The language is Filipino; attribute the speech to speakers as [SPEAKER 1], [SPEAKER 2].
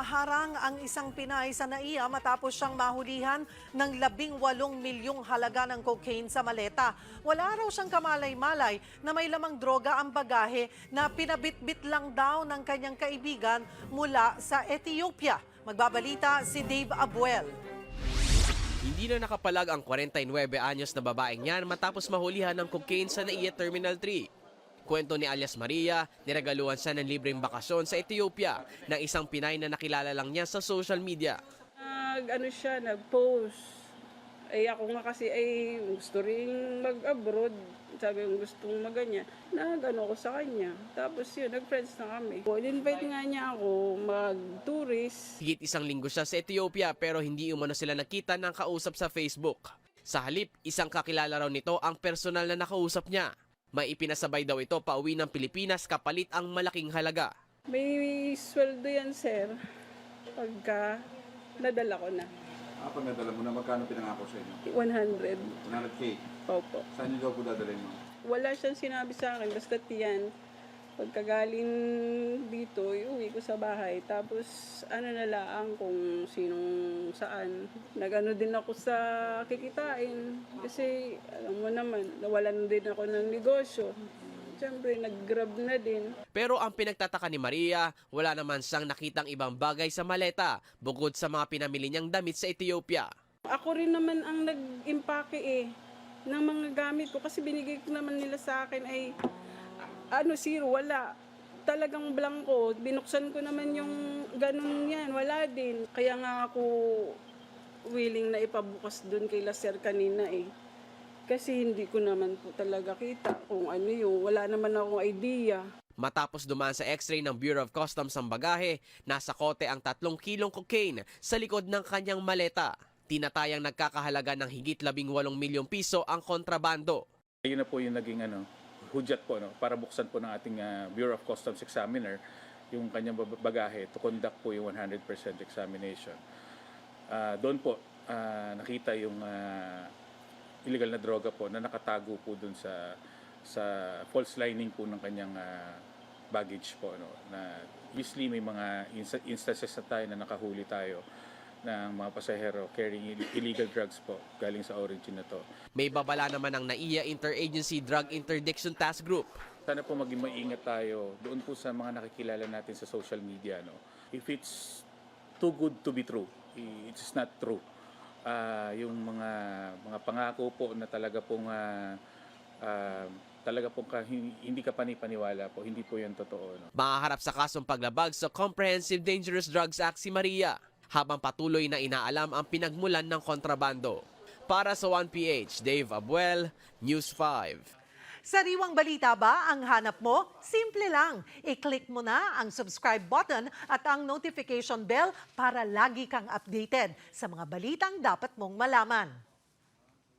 [SPEAKER 1] Naharang ang isang Pinay sa NAIA matapos siyang mahulihan ng 18 milyong halaga ng cocaine sa maleta. Wala raw siyang kamalay-malay na may lamang droga ang bagahe na pinabitbit lang daw ng kanyang kaibigan mula sa Ethiopia. Magbabalita si Dave Abuel.
[SPEAKER 2] Hindi na nakapalag ang 49 anyos na babaeng yan matapos mahulihan ng cocaine sa NAIA Terminal 3. Kwento ni alias Maria, niragaluhan siya ng libreng bakasyon sa Ethiopia ng isang Pinay na nakilala lang niya sa social media.
[SPEAKER 3] Nag, ano siya, nag-post. Ay ako nga kasi ay gusto rin mag-abroad. Sabi ko gustong maganyan. Nag-ano ko sa kanya. Tapos yun, nag-friends na kami. In-invite nga niya ako mag-tourist.
[SPEAKER 2] Higit isang linggo siya sa Ethiopia pero hindi umano sila nakita ng kausap sa Facebook. Sa halip, isang kakilala raw nito ang personal na nakausap niya. May ipinasabay daw ito pauwi ng Pilipinas kapalit ang malaking halaga.
[SPEAKER 3] May sweldo yan, sir. Pagka nadala ko na.
[SPEAKER 4] Ah, pag nadala mo na, magkano pinangako sa inyo?
[SPEAKER 3] 100.
[SPEAKER 4] 100K.
[SPEAKER 3] Opo.
[SPEAKER 4] Saan niyo daw po dadalhin mo?
[SPEAKER 3] Wala siyang sinabi sa akin, basta tiyan. Pagkagaling dito, iuwi ko sa bahay. Tapos, ano na lang kung sinong saan. Nagano din ako sa kikitain. Kasi, alam mo naman, nawalan din ako ng negosyo. Siyempre, nag-grab na din.
[SPEAKER 2] Pero ang pinagtataka ni Maria, wala naman siyang nakitang ibang bagay sa maleta bukod sa mga pinamili niyang damit sa Ethiopia.
[SPEAKER 3] Ako rin naman ang nag-impake eh ng mga gamit ko kasi binigay ko naman nila sa akin ay ano zero, wala. Talagang blanco. Binuksan ko naman yung ganun yan, wala din. Kaya nga ako willing na ipabukas dun kay Laser kanina eh. Kasi hindi ko naman po talaga kita kung ano yung, wala naman akong idea.
[SPEAKER 2] Matapos dumaan sa x-ray ng Bureau of Customs ang bagahe, nasa kote ang tatlong kilong cocaine sa likod ng kanyang maleta. Tinatayang nagkakahalaga ng higit 18 milyong piso ang kontrabando.
[SPEAKER 5] Ayun na po yung naging ano, hudyat po no, para buksan po ng ating ah, Bureau of Customs Examiner yung kanyang bagahe to conduct po yung 100% examination. Ah, doon po ah, nakita yung ah, illegal na droga po na nakatago po doon sa sa false lining po ng kanyang ah, baggage po no na usually may mga insta- instances na tayo na nakahuli tayo ng mga pasahero carrying ill- illegal drugs po galing sa origin na to.
[SPEAKER 2] May babala naman ang NAIA Interagency Drug Interdiction Task Group.
[SPEAKER 5] sana po maging maingat tayo doon po sa mga nakikilala natin sa social media no if it's too good to be true it's not true Ah, yung mga mga pangako po na talaga pong ah, ah, talaga pong ka- hin- hindi ka panipaniwala po hindi po yan totoo no
[SPEAKER 2] Mahaharap sa kasong paglabag sa Comprehensive Dangerous Drugs Act si Maria habang patuloy na inaalam ang pinagmulan ng kontrabando. Para sa 1PH, Dave Abuel, News 5.
[SPEAKER 1] Sariwang balita ba ang hanap mo? Simple lang. I-click mo na ang subscribe button at ang notification bell para lagi kang updated sa mga balitang dapat mong malaman.